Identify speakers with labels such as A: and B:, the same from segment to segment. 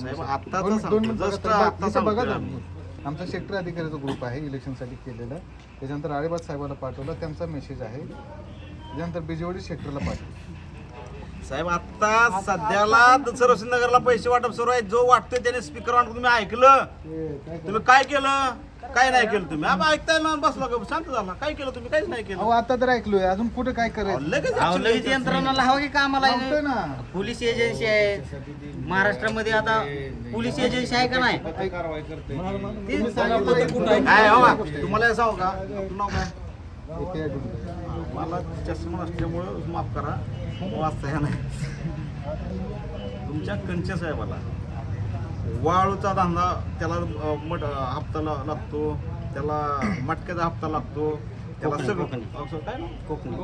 A: साहेब आत्ताच सांगतो जस्ट आत्ता. आम्ही.
B: आमचा सेक्टर अधिकाऱ्याचा ग्रुप आहे इलेक्शनसाठी केलेला. त्याच्यानंतर आळेबाद साहेबाला पाठवलं. त्यांचा मेसेज आहे. त्याच्यानंतर बिजवडी सेक्टरला पाठवलं.
A: साहेब आता सध्याला सरस्वतीनगरला पैसे वाटप सुरू आहे जो वाटतोय त्याने स्पीकर आणून तुम्ही ऐकलं. तुम्ही काय केलं? काय नाही केलं तुम्ही? आपण ऐकताय ना बसला का शांत झाला. काय केलं तुम्ही? काहीच नाही केलं.
B: अहो आता तर ऐकलोय. अजून कुठे काय
A: अहो,
B: करायचं
A: लगेच
C: अहो, लगेच. यंत्रणा लावा की कामाला
B: लावतोय ना.
C: पोलीस एजन्सी आहे. महाराष्ट्रामध्ये आता पोलीस एजन्सी आहे का नाही?
B: तुम्ही सांगा बरं कुठं आहे?
A: काय हो बा, तुम्हाला हे सांगू का? आपलं नाव काय?
B: इथे आहे तुम्ही.
A: मला चष्मा नसल्यामुळं माफ करा. वाचता नाही. तुमच्या कंचे साहेबाला. वाळूचा धंदा त्याला मट हप्ता लागतो. त्याला मटक्याचा हप्ता लागतो. त्याला सगळं काय?
C: कोकणी.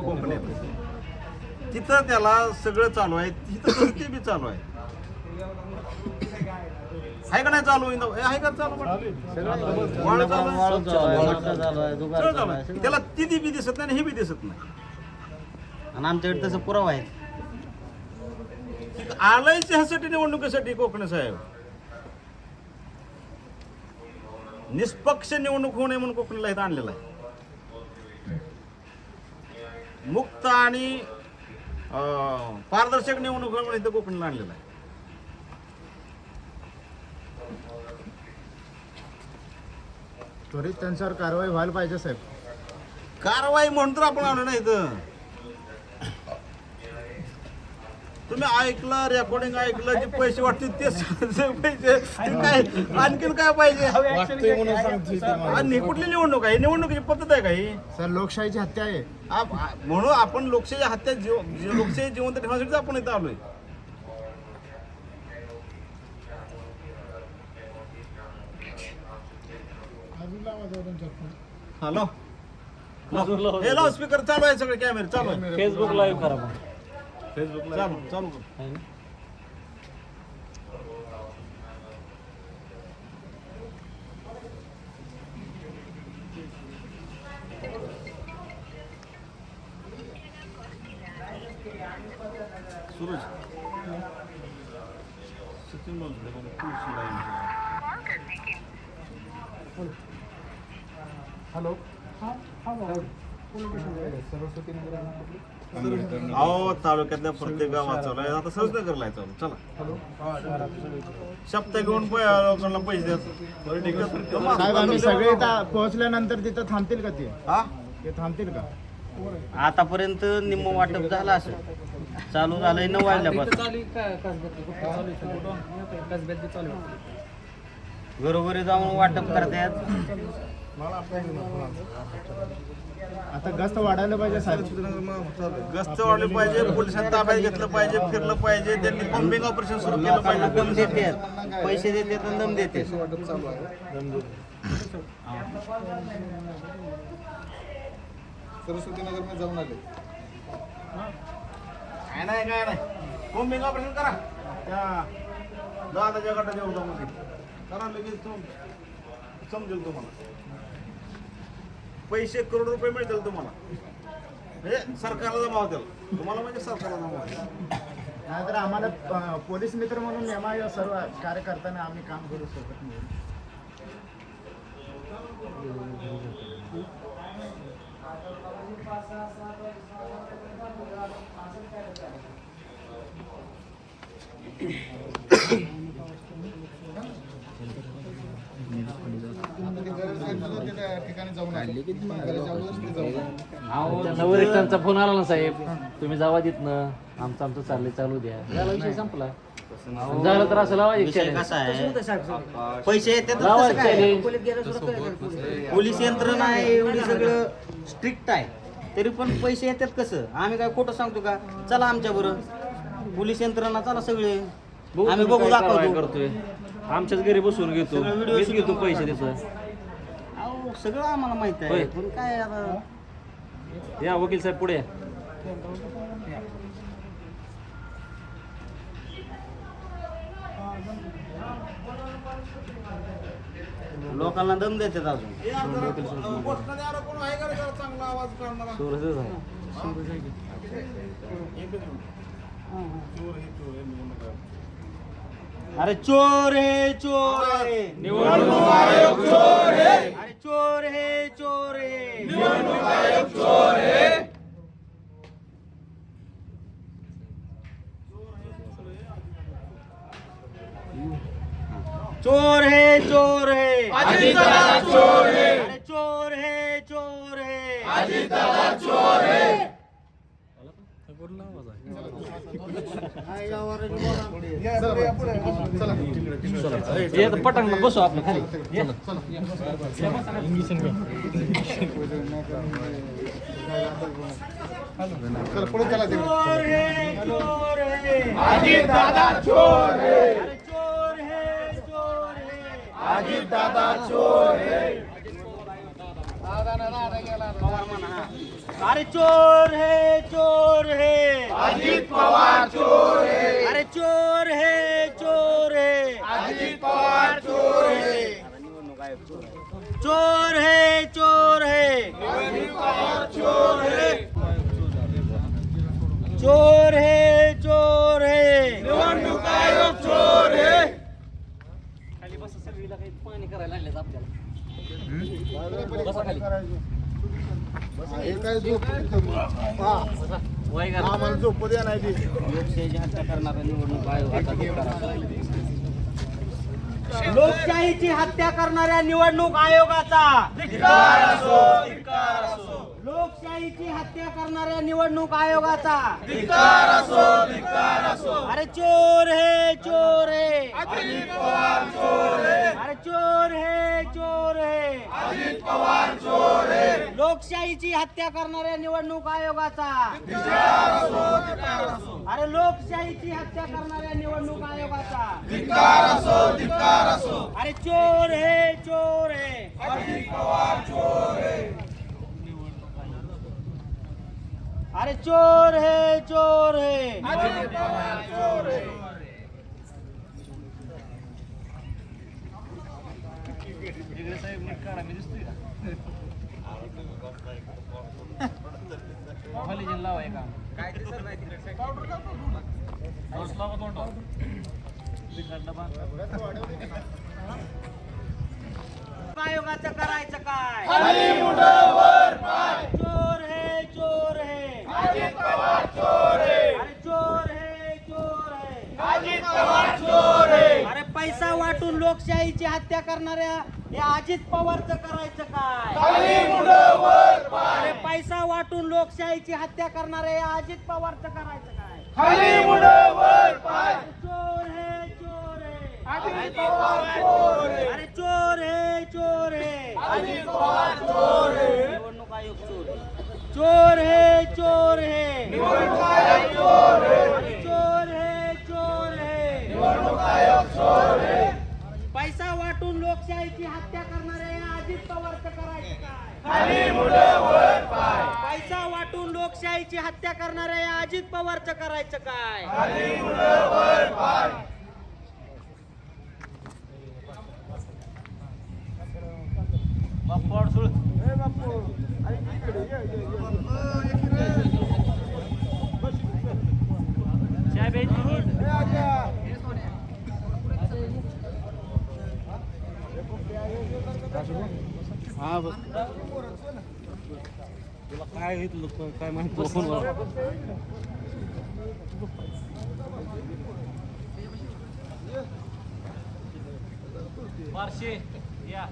A: तिथं त्याला सगळं चालू आहे. तिथं ते बी चालू आहे. आहे का नाही चालू? आहे का चालू? वाळू चालू आहे? त्याला ती बी दिसत नाही हे बी दिसत नाही.
C: आणि आमच्याकडे तसं पुरावा आहे.
A: तिथं आलंयच ह्यासाठी निवडणुकीसाठी कोकणे साहेब. निष्पक्ष निवडणूक होऊ नये म्हणून कोकणीला इथं आणलेलं आहे. मुक्त आणि पारदर्शक निवडणूक होईल म्हणून इथं कोकणीला आणलेलं आहे.
D: त्वरित त्यांच्यावर कारवाई व्हायला पाहिजे साहेब.
A: कारवाई म्हणून तर आपण आलो ना इथं. तुम्ही ऐकलं रेकॉर्डिंग ऐकलं जे पैसे वाटतील ते पैसे. ते काय आणखीन काय पाहिजे?
D: वाटतंय म्हणून सांगतोय ते मला.
A: आणि ही कुठली निवडणूक आहे? ही निवडणुकीची पद्धत आहे का ही?
D: सर लोकशाहीची हत्या आहे.
A: आप- आ- म्हणून आपण लोकशाही हत्या जीव जी- लोकशाही जिवंत ठेवण्यासाठी आपण इथं आलोय. हॅलो. हे स्पीकर चालू आहे सगळे कॅमेरे चालू आहे.
E: फेसबुक लाईव्ह करा मग.
A: फेसबुक चालू चालू कर.
E: आहे ना?
A: सूरज सचिन बोलतोय, पण पुढची line.
B: हॅलो सरस्वती नगर
A: अहो तालुक्यातल्या प्रत्येक गावात आता सहजनगरला आहे चालू. चला. शब्द घेऊन पै- लोकांना पैसे
D: साहेब आम्ही सगळे इथं पोहोचल्यानंतर तिथं थांबतील का ते?
A: हा?
D: ते थांबतील का?
C: आतापर्यंत निम्म वाटप झालं असं चालू झालंय नऊ वाजल्यापासून. घरोघरी जाऊन वाटप करतात
D: आता गस्त वाढायला पाहिजे साहेब.
A: गस्त वाढली पाहिजे पोलिसांनी ताब्यात घेतलं पाहिजे फिरलं पाहिजे त्यांनी बॉम्बिंग ऑपरेशन सुरू केलं पाहिजे.
C: दम देतात. पैसे आणि दम
B: आहे सरस्वती नगरमध्ये जाऊन आले.
A: काय नाही काय नाही. बॉम्बिंग ऑपरेशन करा. त्या दादाच्या गटाच्या उदामध्ये करा लगेच तुम समजेल तुम्हाला. पैसे करोड रुपये मिळतील तुम्हाला. म्हणजे सरकारला जमा होतील. तुम्हाला म्हणजे सरकारला जमा होतील.
D: नाहीतर आम्हाला अं, पोलीस मित्र म्हणून एमआय सर्व कार्यकर्त्यांना आम्ही काम करू शकत नाही
B: आता ते गरज सांगितलं ते त्या
E: वरिष्ठांचा फोन आला ना साहेब. तुम्ही जावा तिथनं. आमचं आमचं चाललंय चालू द्या. झाला विषय संपला. झालं तर असं लावा
C: विषय. कसा आहे? पैसे येतात
E: लावा
C: कसं काय?
E: challenge.
C: पोलीस यंत्रणा आहे एवढी सगळं स्ट्रिक्ट आहे. तरी पण पैसे येतात कसं? आम्ही काय खोटं सांगतो का? चला आमच्या बरोबर पोलीस यंत्रणा चला सगळे.
E: बघू
C: आम्ही
E: तुम्ही
C: बघू
E: काय कारवाई
C: दाखवतो
E: करतोय. आमच्याच घरी बसून घेतो.
C: सगळं video
E: मीच
C: shoot
E: घेतो. पैसे देतो
C: सगळं आम्हाला माहीत आहे. पण काय आता?
E: या वकील साहेब पुढे. या.
C: लोकांना दम देतात अजून.
E: सूरजच आहे.
C: अरे चोर हे चोर हे. निवडणूक आयोग चोर हे. अरे चोर हे चोर हे निवडणूक आयोग चोर हे चोर हे चोर हे अजित चोर हे अरे चोर हे चोर हे
E: हे तर पटांग बसू आपलं खाली ये.
B: चला पुढे चला तिकडे.
C: चोर हे चोर हे अजित दादा चोर हे अरे चोर हे चोर हे। अजित दादा चोर हे। अरे चोर हे चोर हे। अजित पवार चोर हे। चोर हे चोर हे। अजित पवार चोर हे। चोर हे चोर हे। चोर हे चोर हे निवडणूक आयोग चोर हे।
E: खाली बसा सगळीला काही पाणी करायला लागले आपल्याला.
B: झोप
D: द्या नाही
C: लोकशाहीची हत्या करणारा निवडणूक आयोगाचा धिक्कार लोकशाहीची हत्या करणाऱ्या निवडणूक आयोगाचा. लोकशाहीची हत्या करणाऱ्या निवडणूक आयोगाचा. अरे चोर हे चोर हे. अरे चोर हे चोर हे. लोकशाहीची हत्या करणाऱ्या निवडणूक आयोगाचा. अरे लोकशाहीची हत्या करणाऱ्या निवडणूक आयोगाचा. अरे चोर हे चोर हे. अरे चोर हे चोर हे।
E: जिल्हा आहे का
C: आयोगाचं करायचं काय चोर हे चोर हे अरे चोर हे चोर हे अरे पैसा वाटून लोकशाहीची हत्या करणाऱ्या हे अजित पवारचं करायचं काय? अरे पैसा वाटून लोकशाहीची हत्या करणाऱ्या हे अजित पवारचं करायचं काय? चोर हे चोर हे. अरे चोर हे चोर हे. निवडणूक आयोग चोर चोर हे. चोर हे. अरे चोर हे. चोर हे. पैसा वाटून लोकशाहीची हत्या करणारे अजित पवारचं करायचं काय? पैसा वाटून लोकशाहीची हत्या करणाऱ्या या अजित पवारचं करायचं काय?
E: चहा प्यायची की? तुला काय लोक काय माहिती फोनवर बारशे या